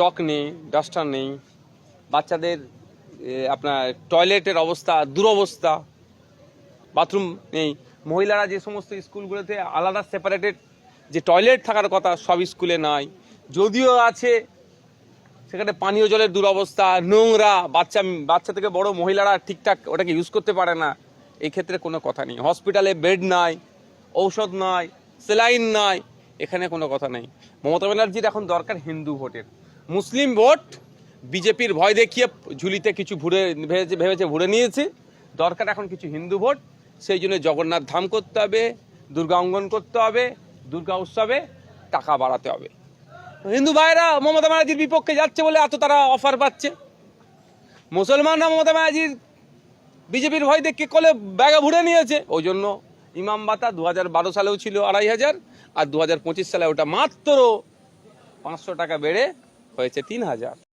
চক নেই, ডাস্টার নেই, বাচ্চাদের আপনার টয়লেটের অবস্থা, দুরবস্থা, বাথরুম নেই। মহিলারা যে সমস্ত স্কুলগুলোতে আলাদা সেপারেটেড যে টয়লেট থাকার কথা সব স্কুলে নাই। যদিও আছে, সেখানে পানীয় জলের দুরবস্থা, নোংরা, বাচ্চা বাচ্চা থেকে বড় মহিলারা ঠিকঠাক ওটাকে ইউজ করতে পারে না। এই ক্ষেত্রে কোনো কথা নেই। হসপিটালে বেড নাই, ঔষধ নাই সেলাইন নাই, এখানে কোনো কথা নেই। মমতা ব্যানার্জির এখন দরকার হিন্দু ভোটের। মুসলিম ভোট, বিজেপির ভয় দেখিয়ে ঝুলিতে কিছু ভুড়ে ভেবেছে ভেবেছে ভুড়ে নিয়েছে। দরকার এখন কিছু হিন্দু ভোট, সেই জন্য জগন্নাথ ধাম করতে হবে, দুর্গা অঙ্গন করতে হবে, দুর্গা উৎসবে টাকা বাড়াতে হবে। হিন্দু ভাইরা মমতা ব্যানার্জির বিপক্ষে যাচ্ছে বলে এত তারা অফার পাচ্ছে। মুসলমানরা মমতা ব্যানার্জির, বিজেপির ভয় দেখে কলে ব্যাগে ভুড়ে নিয়েছে। ওই জন্য ইমাম বাতা দু বারো সালেও ছিল আড়াই হাজার, আর দু হাজার পঁচিশ সালে ওটা মাত্র পাঁচশো টাকা বেড়ে হয়েছে তিন হাজার।